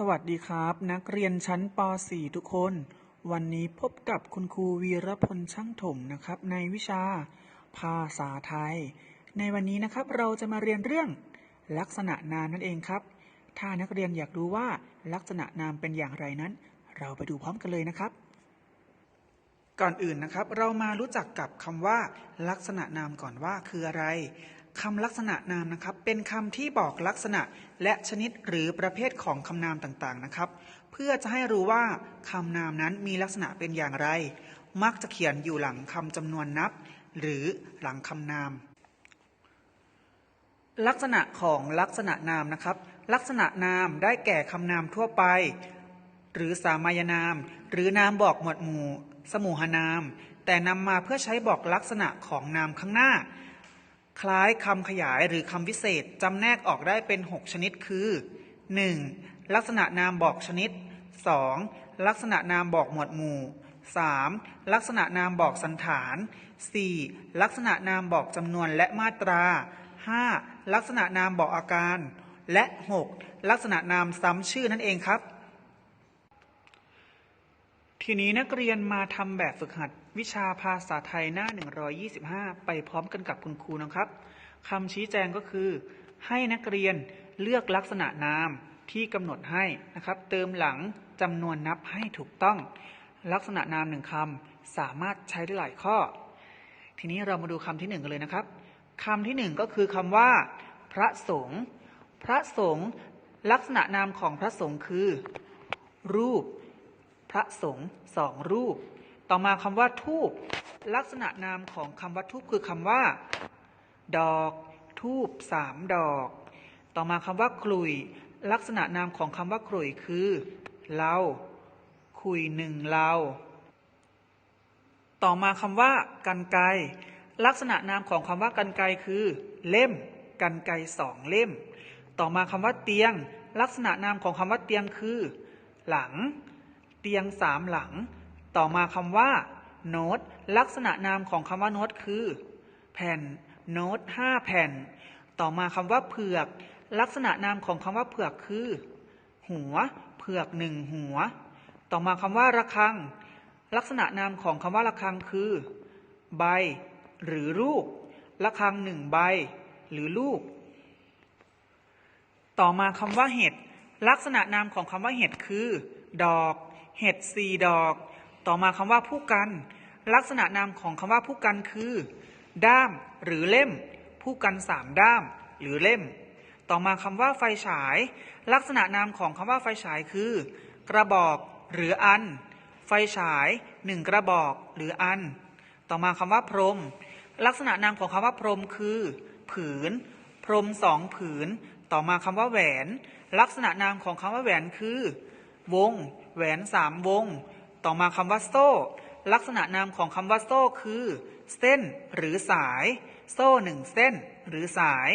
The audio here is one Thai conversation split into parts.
สวัสดีครับ นักเรียนชั้นป .4 ทุกคน วันนี้พบกับคุณครูวีรพลช่างถมนะครับ ในวิชา ภาษาไทย ในวันนี้นะครับเราจะมาเรียนเรื่องลักษณะนามนั่นเองครับ ถ้านักเรียนอยากรู้ว่าลักษณะนามเป็นอย่างไรนั้น เราไปดูพร้อมกันเลยนะครับ ก่อนอื่นนะครับ เรามารู้จักกับคำว่า ลักษณะนามก่อนว่าคืออะไร คำลักษณะนามนะครับ เป็นคำที่บอกลักษณะและชนิดหรือประเภทของคำนามต่างๆนะครับ เพื่อจะให้รู้ว่าคำนามนั้นมีลักษณะเป็นอย่างไร มักจะเขียนอยู่หลังคำจำนวนนับ หรือหลังคำนาม ลักษณะของลักษณะนามนะครับ ลักษณะนามได้แก่คำนามทั่วไป หรือสามัญนาม หรือนามบอกหมวดหมู่ สมูหนาม แต่นำมาเพื่อใช้บอกลักษณะของนามข้างหน้า คล้ายคำขยายหรือคำวิเศษจำแนกออกได้เป็น 6 ชนิดคือ 1. ลักษณะนามบอกชนิด 2. ลักษณะนามบอกหมวดหมู่ 3. ลักษณะนามบอกสันฐาน 4. ลักษณะนามบอกจำนวนและมาตรา 5. ลักษณะนามบอกอาการ และ 6. ลักษณะนามซ้ำชื่อนั่นเองครับ ทีนี้นักเรียนมาทำแบบฝึกหัดวิชาภาษาไทยหน้า 125 ไปพร้อมกันกับคุณครูนะครับคำชี้แจงก็คือ ให้นักเรียนเลือกลักษณะนามที่กำหนดให้นะครับ เติมหลังจำนวนนับให้ถูกต้อง ลักษณะนามหนึ่งคำสามารถใช้ได้หลายข้อ ทีนี้เรามาดูคำที่หนึ่งกันเลยนะครับคำที่หนึ่งก็คือคำว่า พระสงฆ์พระสงฆ์ลักษณะนามของพระสงฆ์คือ รูป พระสงฆ์สองรูป ต่อมาคำว่าทูบลักษณะนามของคำว่าทูบคือคำว่า ดอก ทูบสามดอก ต่อมาคำว่าคลุย ลักษณะนามของคำว่าคลุยคือเล่าคุยหนึ่งเล่าต่อมาคำว่ากันไกลักษณะนามของคำว่ากันไกรคือ เล่ม กันไกสองเล่ม ต่อมาคำว่าเตียง ลักษณะนามของคำว่าเตียงคือ หลัง เตียงสามหลัง ต่อมาคำว่าโน้ตลักษณะนามของคำว่าโน้ตคือ แผ่นโน้ตห้าแผ่น ต่อมาคำว่าเผือก ลักษณะนามของคำว่าเผือกคือ หัวเผือกหนึ่งหัว ต่อมาคำว่าระฆัง ลักษณะนามของคำว่าระฆังคือ ใบ หรือลูกระฆังหนึ่งใบ หรือลูก ต่อมาคำว่าเห็ดลักษณะนามของคำว่าเห็ดคือ ดอก เห็ดสี่ดอก ต่อมาคำว่าผู้กัน ลักษณะนามของคำว่าผู้กันคือ ด้ามหรือเล่ม ผู้กันสามด้ามหรือเล่ม ต่อมาคำว่าไฟฉาย ลักษณะนามของคำว่าไฟฉายคือ กระบอกหรืออัน ไฟฉายหนึ่งกระบอกหรืออัน ต่อมาคำว่าพรม ลักษณะนามของคำว่าพรมคือ ผืน พรมสองผืน ต่อมาคำว่าแหวน ลักษณะนามของคำว่าแหวนคือ วง แหวนสามวง ต่อมาคำว่าโซ่ ลักษณะนามของคำว่าโซ่คือ เส้นหรือสาย โซ่หนึ่งเส้น หรือสาย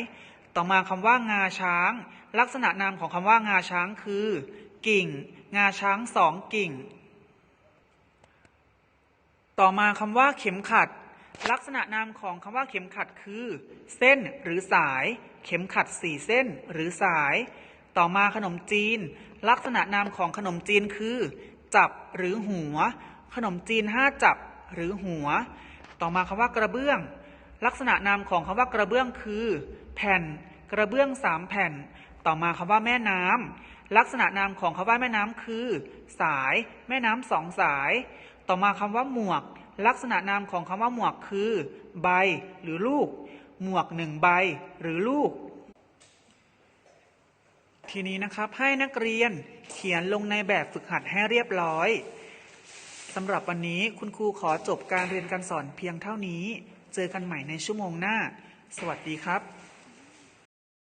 ต่อมาคำว่างาช้าง ลักษณะนามของคำว่างาช้างคือ กิ่ง งาช้างสองกิ่ง ต่อมาคำว่าเข็มขัด ลักษณะนามของคำว่าเข็มขัดคือ เส้นหรือสาย เข็มขัดสี่เส้น หรือสาย ต่อมาขนมจีน ลักษณะนามของขนมจีนคือ จับหรือหัว ขนมจีนห้าจับหรือหัว ต่อมาคำว่ากระเบื้อง ลักษณะนามของคำว่ากระเบื้องคือ แผ่น กระเบื้องสามแผ่น ต่อมาคำว่าแม่น้ำลักษณะนามของคำว่าแม่น้ำคือ สาย แม่น้ำสองสาย ต่อมาคำว่าหมวก ลักษณะนามของคำว่าหมวกคือ ใบ หรือลูก หมวกหนึ่งใบ หรือลูก ทีนี้นะครับ ให้นักเรียนเขียนลงในแบบฝึกหัดให้เรียบร้อยสำหรับวันนี้คุณครูขอจบการเรียนการสอนเพียงเท่านี้ เจอกันใหม่ในชั่วโมงหน้า สวัสดีครับ